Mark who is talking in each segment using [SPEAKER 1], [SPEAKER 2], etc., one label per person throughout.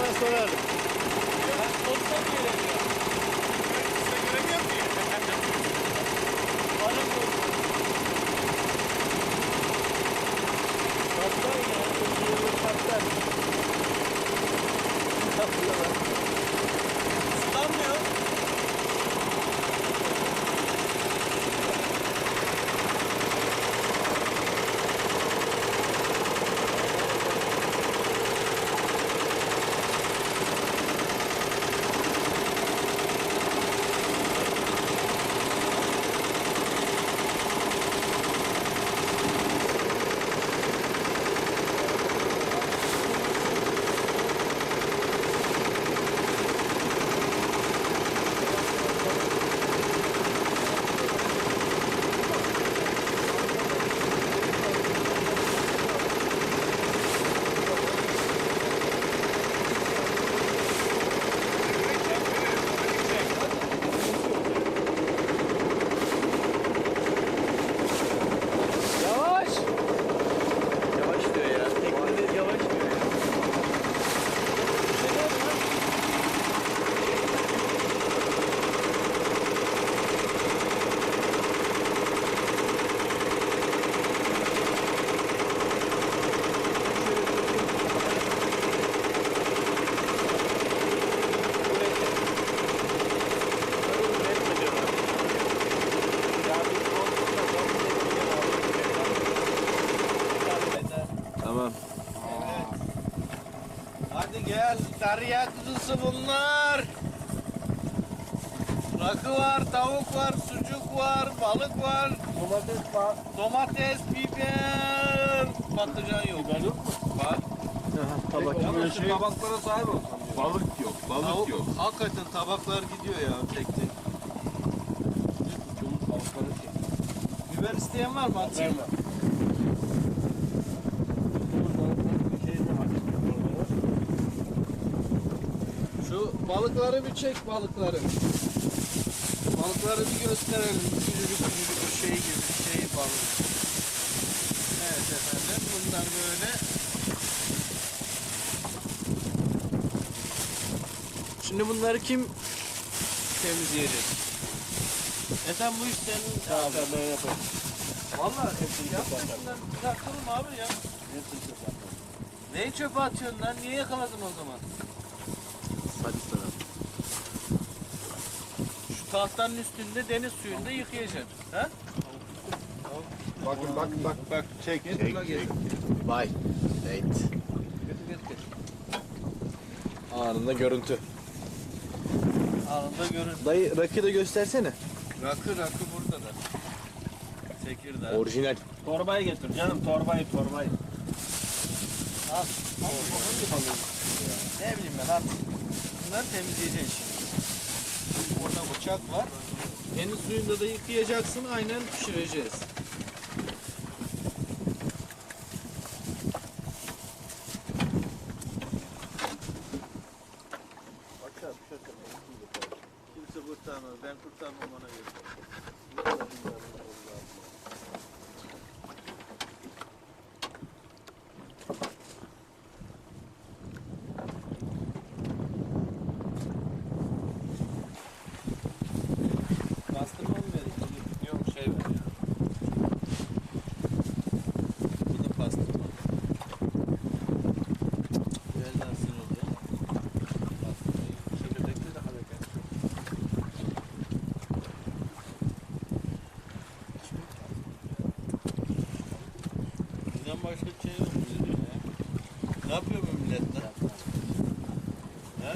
[SPEAKER 1] Buenas horas. Derya kuzusu bunlar. Rakı var, tavuk var, sucuk var, balık var,
[SPEAKER 2] Domates var.
[SPEAKER 1] domates, biber, patlıcan yok. Biber yok mu? Var.
[SPEAKER 2] Tabak.
[SPEAKER 1] Yalnız şu tabaklara sahip ol.
[SPEAKER 3] Balık yok, balık
[SPEAKER 1] Tavuk,
[SPEAKER 3] yok.
[SPEAKER 1] hakikaten tabaklar gidiyor ya tek tek. Biber isteyen var mı? Atayım mı? Balıkları bir çek balıkları. Balıkları bir gösterelim. Küçücük küçücük bir şey gibi şey balık. Evet efendim bunlar böyle. Şimdi bunları kim temizleyecek? Ethem bu iş senin.
[SPEAKER 2] Tamam ben yaparım.
[SPEAKER 1] Valla yapmasınlar. Bırakalım abi ya. Neyi çöpe atıyorsun lan? Niye yakaladın o zaman?
[SPEAKER 2] Hadi sana.
[SPEAKER 1] Şu tahtanın üstünde deniz suyunda yıkayacaksın. Ha?
[SPEAKER 3] Bakın bak bak bak çek
[SPEAKER 1] la getir.
[SPEAKER 2] Vay. Evet.
[SPEAKER 1] Getir getir getir.
[SPEAKER 2] Anında görüntü.
[SPEAKER 1] Anında görün.
[SPEAKER 2] Dayı rakı da göstersene.
[SPEAKER 1] Rakı rakı burada da. Tekirdağ.
[SPEAKER 2] Orijinal.
[SPEAKER 4] Torbayı getir canım torbayı torbayı.
[SPEAKER 1] Al. Ne bileyim ben al. Bunları temizleyeceksin şimdi. Bıçak var. Deniz suyunda da yıkayacaksın aynen pişireceğiz. Kimse kurtarmaz. Ben kurtarmam ona göre. Bastırma mı vereyim? Yok şey ver ya. Bu da pastırma. Birazdan sinir oluyor. Pastırmayı. Çekirdekli daha bekar. Bizden başka bir şey yok mu diyor ya? Ne yapıyor bu millet lan? He?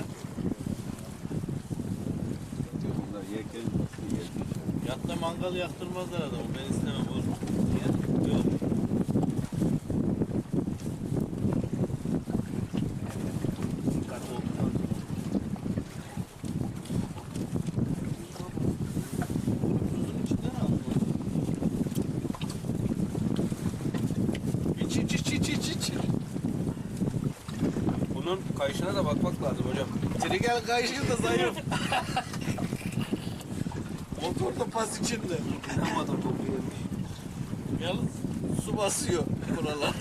[SPEAKER 3] Bunlar yerken nasıl yerken?
[SPEAKER 1] Yatta mangal yaktırmazlar adamı. Ben istemem oğlum. Niye? Yok. Tuzun içinden aldın İç iç iç iç iç iç.
[SPEAKER 4] Bunun kayışına da bakmak lazım hocam.
[SPEAKER 1] Trigel kayışı da zayıf. Motor da pas içinde.
[SPEAKER 4] Kokuyu yemiş.
[SPEAKER 1] Yalnız su basıyor buralar.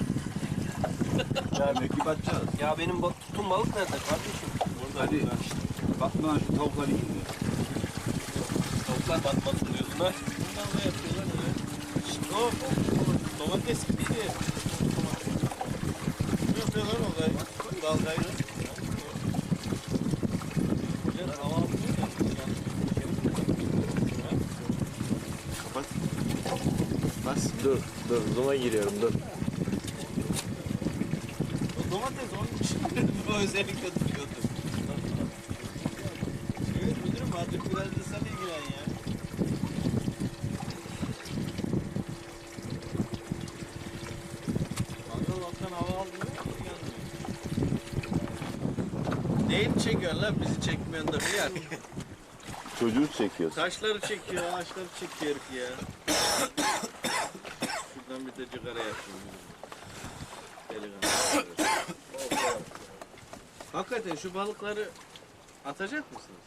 [SPEAKER 3] Ya belki batacağız.
[SPEAKER 4] Ya benim bot Tutun balık nerede kardeşim? Burada.
[SPEAKER 3] Hadi. Bakma lan şu tavukları yiyin ya.
[SPEAKER 4] Tavuklar batmasın diyorsun ha.
[SPEAKER 1] Bundan ne yapıyorlar öyle? Şşt, hop, hop, Domates gitti. Ne yapıyorlar orada? Dalgayı. Hoca hava almıyor ya.
[SPEAKER 3] Kapat. Bas.
[SPEAKER 2] Dur dur zoom'a giriyorum dur.
[SPEAKER 1] O domates onun için bu özellikle duruyordu. Evet müdürüm artık biraz da sen ilgilen ya. Mangal alttan hava almıyor? Yanmıyor. Neyini çekiyorsun lan? Bizi çekmiyorsun da bir yer.
[SPEAKER 3] Çocuğu çekiyoruz.
[SPEAKER 1] Taşları çekiyor, ağaçları çekiyor herif ya. Bir de cigara yapayım. Hakikaten şu balıkları atacak mısınız?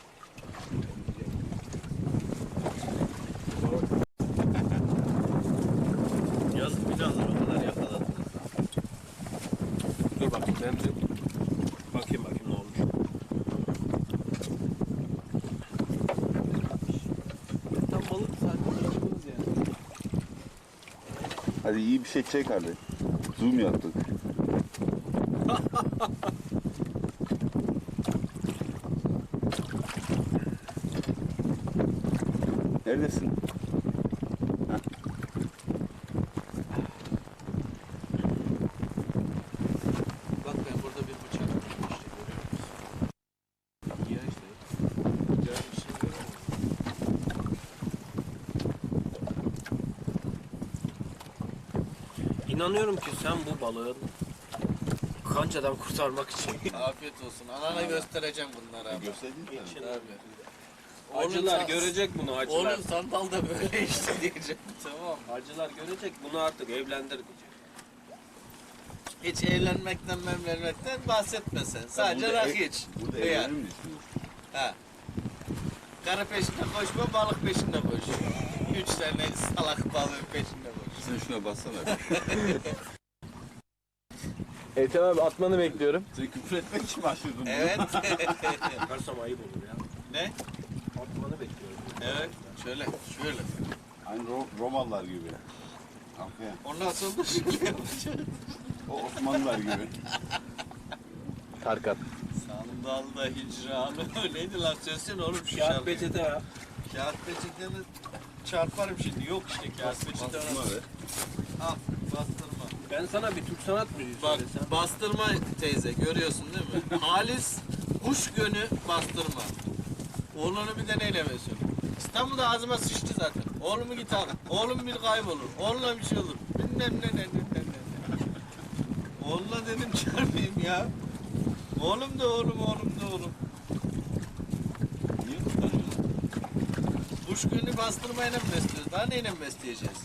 [SPEAKER 1] Yazık günahlar o kadar yakaladınız.
[SPEAKER 4] Dur bakayım ben bir bakayım bakayım ne olmuş.
[SPEAKER 1] Tam balık saati yaptınız yani.
[SPEAKER 3] Hadi iyi bir şey çek hadi. Zoom yaptık. Neredesin?
[SPEAKER 1] Bak ben burada bir bıçak buldum işte görüyor musun? Ya işte. Güzel bir şey görüyor musun?
[SPEAKER 4] İnanıyorum ki sen bu balığın kancadan kurtarmak için
[SPEAKER 1] Afiyet olsun. Anana göstereceğim bunları abi.
[SPEAKER 3] Gösterdin mi?
[SPEAKER 1] Tabii.
[SPEAKER 4] acılar
[SPEAKER 1] Oğlum,
[SPEAKER 4] görecek bunu acılar.
[SPEAKER 1] Oğlum sandal da böyle işte diyeceğim. Tamam.
[SPEAKER 4] Acılar görecek bunu artık evlendir diyecek.
[SPEAKER 1] Hiç evlenmekten memlenmekten bahsetme sen. Sadece
[SPEAKER 3] burada
[SPEAKER 1] rakı
[SPEAKER 3] ev-
[SPEAKER 1] iç.
[SPEAKER 3] Burada evlenir mi?
[SPEAKER 1] Ha. Karı peşinde koşma, balık peşinde koş. Üç tane salak balığın peşinde koş.
[SPEAKER 3] Sen şuna bassana.
[SPEAKER 2] Ethem abi atmanı bekliyorum.
[SPEAKER 3] Sen küfür etmek için mi bunu?
[SPEAKER 1] Evet.
[SPEAKER 4] Yakarsam ayıp olur ya.
[SPEAKER 1] ne?
[SPEAKER 4] Atmanı bekliyorum.
[SPEAKER 1] Evet. Şöyle, şöyle.
[SPEAKER 3] Aynı Ro- Romalılar gibi. Aferin.
[SPEAKER 1] Ondan sonra da şöyle yapacağız.
[SPEAKER 3] O Osmanlılar gibi.
[SPEAKER 2] Tarkan.
[SPEAKER 1] Sandalda hicranı. Neydi lan söylesene oğlum şu
[SPEAKER 4] Kağıt peçete ya.
[SPEAKER 1] Kağıt peçeteni çarparım şimdi. Yok işte peçete.
[SPEAKER 3] Bastırma ver.
[SPEAKER 1] Al bastırma.
[SPEAKER 4] Ben sana bir Türk sanat müziği
[SPEAKER 1] Bak
[SPEAKER 4] söylesem.
[SPEAKER 1] bastırma teyze görüyorsun değil mi? Halis kuş gönü bastırma. Oğlunu bir deneyleme söyle. İstanbul'da ağzıma sıçtı zaten. Oğlumu git al. Oğlum bir kaybolur. Oğluna bir şey olur. Bilmem ne ne ne ne ne. Oğluna dedim çarpayım ya. Oğlum da oğlum, oğlum da oğlum.
[SPEAKER 3] Niye kıskanıyorsun?
[SPEAKER 1] Kuş gönü bastırmayla mı besliyoruz? Daha neyle mi besleyeceğiz?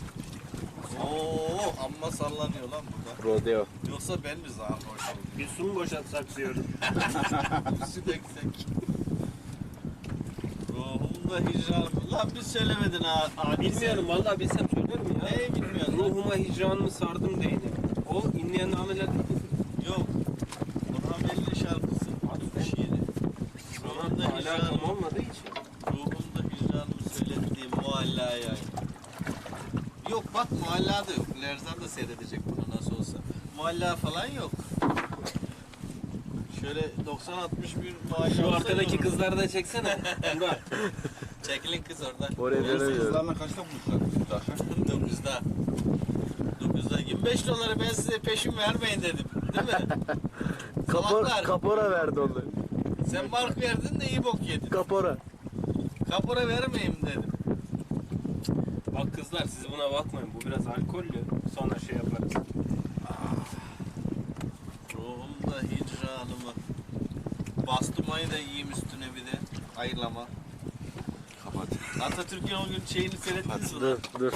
[SPEAKER 1] Oo, amma sallanıyor lan burada.
[SPEAKER 2] Rodeo.
[SPEAKER 1] Yoksa ben mi sarhoşum?
[SPEAKER 4] Bir su mu boşaltsak diyorum.
[SPEAKER 1] Su döksek. Ruhumda hicranım. Lan bir söylemedin ha. abi.
[SPEAKER 4] Bilmiyorum vallahi bilsem söylerim ya.
[SPEAKER 1] Neyi bilmiyorsun?
[SPEAKER 4] Ruhuma hicranımı sardım değdi. O inleyen nameler
[SPEAKER 1] Yok. Burhan Belli şarkısı. Bir şiiri. Ruhumda
[SPEAKER 4] alakam
[SPEAKER 1] hicranım.
[SPEAKER 4] olmadığı için.
[SPEAKER 1] Söylettiğim muallaya. Yok bak mualla da yok. Lerzan da seyredecek bunu nasıl olsa. Mualla falan yok. Şöyle 90-60 bir mualla
[SPEAKER 4] Şu
[SPEAKER 1] olsa
[SPEAKER 4] arkadaki
[SPEAKER 1] olur.
[SPEAKER 4] kızları da çeksene. Emrah.
[SPEAKER 1] Çekilin kız orada.
[SPEAKER 2] Oraya dönemiyorum.
[SPEAKER 3] Kızlarla kaçta buluşlar? Akşam.
[SPEAKER 1] 9'da. 9'da. 25 doları ben size peşin vermeyin dedim. Değil mi?
[SPEAKER 2] Kapora,
[SPEAKER 1] Salaklar.
[SPEAKER 2] kapora verdi onu.
[SPEAKER 1] Sen mark verdin de iyi bok yedin.
[SPEAKER 2] Kapora.
[SPEAKER 1] Kapora vermeyeyim dedim.
[SPEAKER 4] Bak kızlar siz buna bakmayın. Bu biraz alkollü. Sonra şey yaparız.
[SPEAKER 1] Ruhumda hicranımı. Bastırmayı da yiyeyim üstüne bir de. Ayırlama.
[SPEAKER 3] Kapat.
[SPEAKER 1] Atatürk'ün o gün şeyini seyrettiniz mi?
[SPEAKER 2] Dur dur.